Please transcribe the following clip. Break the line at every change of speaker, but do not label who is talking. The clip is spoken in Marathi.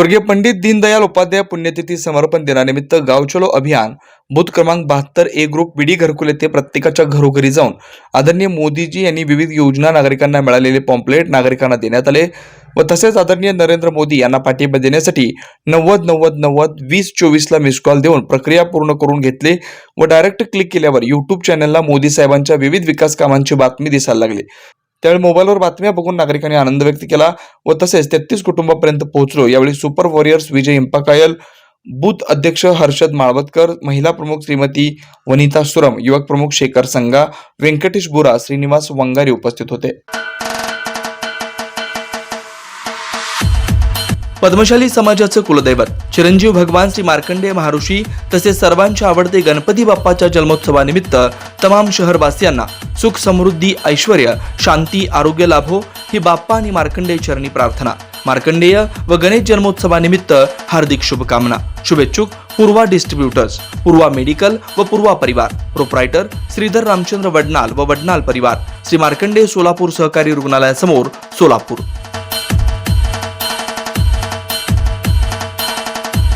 स्वर्गीय पंडित दीनदयाल उपाध्याय पुण्यतिथी समर्पण दिनानिमित्त गाव चलो अभियान बूथ क्रमांक बहात्तर ए ग्रुप बीडी घरकुल येथे प्रत्येकाच्या घरोघरी जाऊन आदरणीय मोदीजी यांनी विविध योजना नागरिकांना मिळालेले पॉम्पलेट नागरिकांना देण्यात आले व तसेच आदरणीय नरेंद्र मोदी यांना पाठिंबा देण्यासाठी नव्वद नव्वद नव्वद वीस चोवीसला मिस कॉल देऊन प्रक्रिया पूर्ण करून घेतले व डायरेक्ट क्लिक केल्यावर युट्यूब चॅनलला मोदी साहेबांच्या विविध विकास कामांची बातमी दिसायला लागली. त्यावेळी मोबाईलवर बातम्या बघून नागरिकांनी आनंद व्यक्त केला व तसेच तेहतीस कुटुंबापर्यंत पोहोचलो. यावेळी सुपर वॉरियर्स विजय इंपाकायल बूथ अध्यक्ष हर्षद माळवतकर महिला प्रमुख श्रीमती वनिता सुरम युवक प्रमुख शेखर संगा व्यंकटेश बुरा श्रीनिवास वंगारी उपस्थित होते. पद्मशाली समाजाचं कुलदैवत. चिरंजीव भगवान श्री मार्कंडेय महर्षी तसेच सर्वांचे आवडते गणपती बाप्पाच्या जन्मोत्सवानिमित्त तमाम शहरवासियांना सुख समृद्धी ऐश्वर शांती आरोग्य लाभो ही बाप्पा आणि मार्कंडेय चरणी प्रार्थना. मार्कंडेय व गणेश जन्मोत्सवानिमित्त हार्दिक शुभकामना. शुभेच्छुक पूर्वा डिस्ट्रीब्युटर्स पूर्वा मेडिकल व पूर्वा परिवार. प्रोप्रायटर श्रीधर रामचंद्र वडनाल व वडनाल परिवार. श्री मार्कंडेय सोलापूर सहकारी रुग्णालयासमोर सोलापूर.